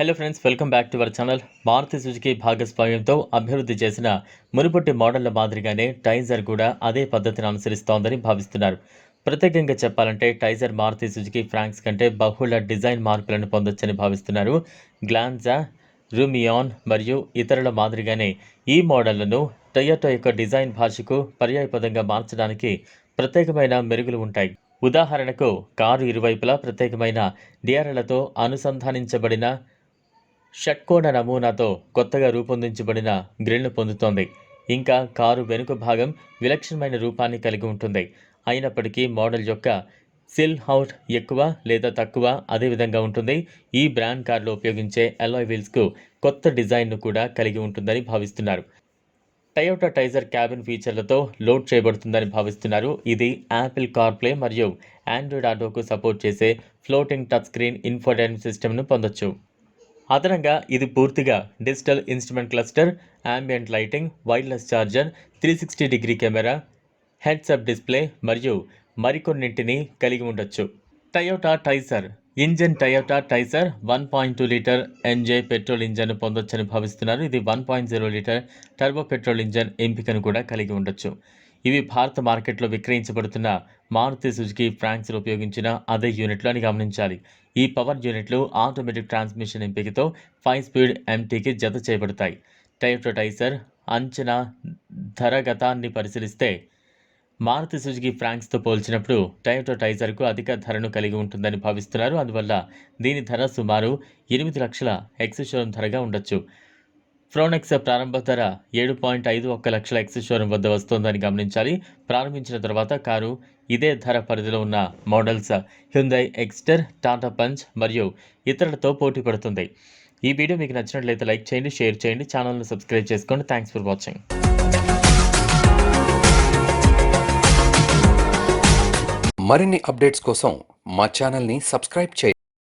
Hello friends welcome back to our channel Maruti Suzuki భాగస్వామ్యంతో అభివృద్ధి చేసిన మునుపటి మోడళ్ళ మాదిరిగానే టైజర్ కూడా అదే పద్ధతిని అనుసరిస్తోందని భావిస్తున్నారు. ప్రత్యేకంగా చెప్పాలంటే టైజర్ మారుతి సుజుకి ఫ్రాంక్స్ కంటే బహుళ డిజైన్ మార్పులను పొందొచ్చని భావిస్తున్నారు. గ్లాన్జా రూమియాన్ మరియు ఇతరుల మాదిరిగానే ఈ మోడళ్ళను టొయోటో యొక్క డిజైన్ భాషకు పర్యాయపదంగా మార్చడానికి ప్రత్యేకమైన మెరుగులు ఉంటాయి. ఉదాహరణకు కారు ఇరువైపులా ప్రత్యేకమైన డిఆర్ఎలతో అనుసంధానించబడిన షట్కోణ నమూనాతో కొత్తగా రూపొందించబడిన గ్రిల్ను పొందుతోంది. ఇంకా కారు వెనుక భాగం విలక్షణమైన రూపాన్ని కలిగి ఉంటుంది. అయినప్పటికీ మోడల్ యొక్క సిల్ హౌట్ ఎక్కువ లేదా తక్కువ అదే విధంగా ఉంటుంది. ఈ బ్రాండ్ కార్లో ఉపయోగించే అలాయ్ వీల్స్కు కొత్త డిజైన్ను కూడా కలిగి ఉంటుందని భావిస్తున్నారు. టయోటా టైజర్ క్యాబిన్ ఫీచర్లతో లోడ్ చేయబడుతుందని భావిస్తున్నారు. ఇది యాపిల్ కార్ప్లే మరియు ఆండ్రాయిడ్ ఆటోకు సపోర్ట్ చేసే ఫ్లోటింగ్ టచ్ స్క్రీన్ ఇన్ఫోటైన్ సిస్టమ్ను పొందొచ్చు. అదనంగా ఇది పూర్తిగా digital instrument cluster ambient lighting wireless charger three sixty degree camera heads up display మరియు మరికొన్నింటిని కలిగి ఉండొచ్చు. Toyota Taisor engine Toyota Taisor one point two litre NJ petrol engine పొందొచ్చని భావిస్తున్నారు. ఇది one point zero litre turbo petrol engine ఎంపికను కూడా కలిగి ఉండొచ్చు. ఇవి భారత మార్కెట్లో విక్రయించబడుతున్న మారుతి సుజుకి ఫ్రాంక్స్లో ఉపయోగించిన అదే యూనిట్లు అని గమనించాలి. ఈ పవర్ యూనిట్లు ఆటోమేటిక్ ట్రాన్స్మిషన్ ఎంపికతో ఫైవ్ స్పీడ్ ఎంటీకి జత చేయబడతాయి. టయోటో టైసర్ అంచనా ధర గతాన్ని పరిశీలిస్తే మారుతి సుజుకి ఫ్రాంక్స్తో పోల్చినప్పుడు టయోటో టైజర్కు అధిక ధరను కలిగి ఉంటుందని భావిస్తున్నారు. అందువల్ల దీని ధర సుమారు ఎనిమిది లక్షల ఎక్స్ షోరూమ్ ధరగా ఉండొచ్చు. ఫ్రోనెక్స్ ప్రారంభ ధర ఏడు పాయింట్ ఐదు ఒక్క లక్షల ఎక్స్ షోరూం వద్ద వస్తోందని గమనించాలి. ప్రారంభించిన తర్వాత కారు ఇదే ధర పరిధిలో ఉన్న models Hyundai Exter Tata Punch మరియు ఇతరులతో పోటీ పడుతుంది. ఈ వీడియో మీకు నచ్చినట్లయితే లైక్ చేయండి షేర్ చేయండి ఛానల్ను సబ్స్క్రైబ్ చేసుకోండి. Thanks for watching. మరిన్ని అప్డేట్స్ కోసం మా ఛానల్ని సబ్స్క్రైబ్ చేయండి.